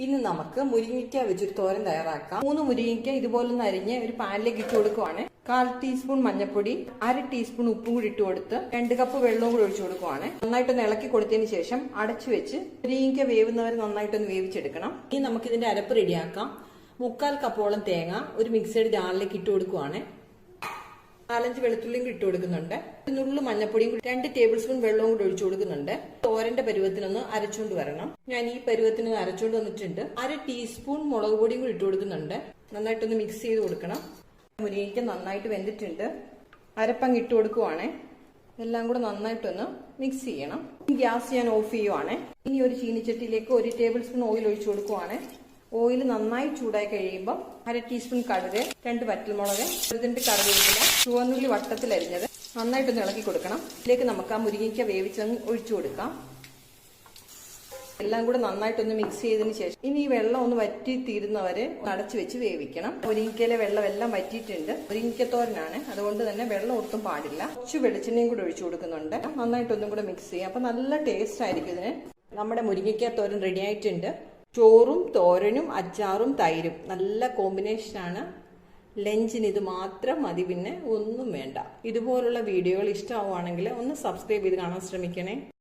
ഇന്ന് നമുക്ക് മുരിങ്ങയ്ക്ക വെച്ചൊരു തോരൻ തയ്യാറാക്കാം. മൂന്ന് മുരിങ്ങയ്ക്ക ഇതുപോലെ ഒന്ന് അരിഞ്ഞ് ഒരു പാനിലേക്ക് ഇട്ട് കൊടുക്കുവാണ്. കാൽ ടീസ്പൂൺ മഞ്ഞൾപ്പൊടി അര ടീസ്പൂൺ ഉപ്പും കൂടി ഇട്ട് കൊടുത്ത് രണ്ട് കപ്പ് വെള്ളവും കൂടി ഒഴിച്ചു കൊടുക്കുവാണ്. നന്നായിട്ടൊന്ന് ഇളക്കി കൊടുത്തതിന് ശേഷം അടച്ചു വെച്ച് മുരിങ്ങയ്ക്ക വേവുന്നവരെ നന്നായിട്ടൊന്ന് വേവിച്ചെടുക്കണം. ഇനി നമുക്ക് ഇതിന്റെ അരപ്പ് റെഡിയാക്കാം മുക്കാൽ കപ്പോളം തേങ്ങ ഒരു മിക്സഡ് ജാറിലേക്ക് ഇട്ട് കൊടുക്കുവാണ്. നാലഞ്ച് വെളുത്തുള്ളിയും ഇട്ട് കൊടുക്കുന്നുണ്ട്. നുള്ളു മഞ്ഞപ്പൊടിയും രണ്ട് ടേബിൾ സ്പൂൺ വെള്ളവും കൂടി ഒഴിച്ചു കൊടുക്കുന്നുണ്ട്. തോരന്റെ പരുവത്തിനൊന്ന് അരച്ചുകൊണ്ട് വരണം. ഞാൻ ഈ പരുവത്തിന് അരച്ചുകൊണ്ട് വന്നിട്ടുണ്ട്. അര ടീസ്പൂൺ മുളക് പൊടിയും കൂടി ഇട്ട് കൊടുക്കുന്നുണ്ട്. നന്നായിട്ടൊന്ന് മിക്സ് ചെയ്ത് കൊടുക്കണം. മുരിങ്ങയ്ക്ക് നന്നായിട്ട് വെന്തിട്ടുണ്ട്. അരപ്പങ്ങ് ഇട്ട് കൊടുക്കുവാണേ. എല്ലാം കൂടെ നന്നായിട്ടൊന്ന് മിക്സ് ചെയ്യണം. ഗ്യാസ് ഞാൻ ഓഫ് ചെയ്യുവാണേ. ഇനി ഒരു ചീനിച്ചട്ടിയിലേക്ക് ഒരു ടേബിൾ സ്പൂൺ ഓയിൽ ഒഴിച്ചു കൊടുക്കുവാണ്. ഓയിൽ നന്നായി ചൂടായി കഴിയുമ്പോൾ അര ടീസ്പൂൺ കടുക് രണ്ട് വറ്റൽമുളക് ഒരു രണ്ട് കറിവേപ്പില ചുവന്നുള്ളി വട്ടത്തിലരിഞ്ഞത് നന്നായിട്ടൊന്ന് ഇളക്കി കൊടുക്കണം. ഇതിലേക്ക് നമുക്ക് ആ മുരിങ്ങയ്ക്ക വേവിച്ചങ്ങ് ഒഴിച്ചു കൊടുക്കാം. എല്ലാം കൂടെ നന്നായിട്ടൊന്ന് മിക്സ് ചെയ്തതിന് ശേഷം ഇനി ഈ വെള്ളം ഒന്ന് വറ്റി തീരുന്നവരെ അടച്ചു വെച്ച് വേവിക്കണം. മുരിങ്ങയ്ക്കയിലെ വെള്ളം എല്ലാം വറ്റിയിട്ടുണ്ട്. മുരിങ്ങയ്ക്കത്തോരനാണ്. അതുകൊണ്ട് തന്നെ വെള്ളം ഒട്ടും പാടില്ല. കുറച്ച് വെളിച്ചെണ്ണയും കൂടെ ഒഴിച്ചു കൊടുക്കുന്നുണ്ട്. നന്നായിട്ടൊന്നും കൂടെ മിക്സ് ചെയ്യാം. അപ്പൊ നല്ല ടേസ്റ്റ് ആയിരിക്കും ഇതിന്. നമ്മുടെ മുരിങ്ങയ്ക്ക റെഡി ആയിട്ടുണ്ട്. ചോറും തോരനും അച്ചാറും തൈരും. നല്ല കോമ്പിനേഷനാണ് ലഞ്ചിന് ഇത് മാത്രം മതി പിന്നെ ഒന്നും വേണ്ട. ഇതുപോലുള്ള വീഡിയോകൾ ഇഷ്ടമാവുകയാണെങ്കിൽ ഒന്ന് സബ്സ്ക്രൈബ് ചെയ്ത് കാണാൻ ശ്രമിക്കണേ.